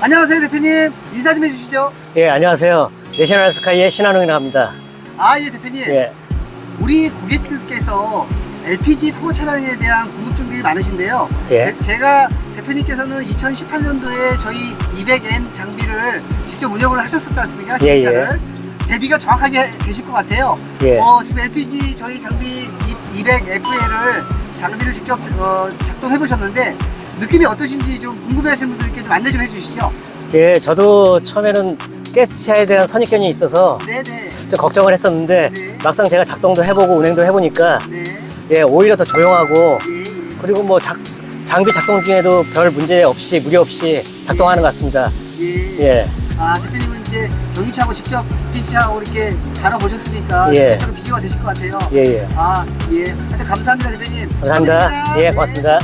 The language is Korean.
안녕하세요 대표님 인사 좀 해주시죠. 예, 안녕하세요. 내셔널 스카이의 신한웅이라고 합니다. 아 예 대표님 예, 우리 고객들께서 LPG 터보 차량에 대한 궁금증들이 많으신데요. 예. 대- 제가 대표님께서는 2018년도에 저희 200N 장비를 직접 운영을 하셨었지 않습니까? 예, 기차를. 대비가 정확하게 되실 것 같아요. 예. 어, 지금 LPG 저희 장비 200FL을 장비를 직접 어, 작동해 보셨는데 느낌이 어떠신지 좀 궁금해하시는 분들께 좀 안내 좀 해주시죠. 예, 저도 처음에는 가스차에 대한 선입견이 있어서 네네. 좀 걱정을 했었는데 네. 막상 제가 작동도 해보고 운행도 해보니까 네. 예, 오히려 더 조용하고 예, 예. 그리고 뭐 작, 장비 작동 중에도 별 문제 없이 무리 없이 작동하는 것 같습니다. 예. 예, 아, 대표님은 이제 경기차하고 직접 피치하고 이렇게 다뤄보셨으니까 예. 직접적으로 비교가 되실 것 같아요. 예, 예. 아, 예. 하여튼 감사합니다, 대표님. 감사합니다. 예, 네. 고맙습니다.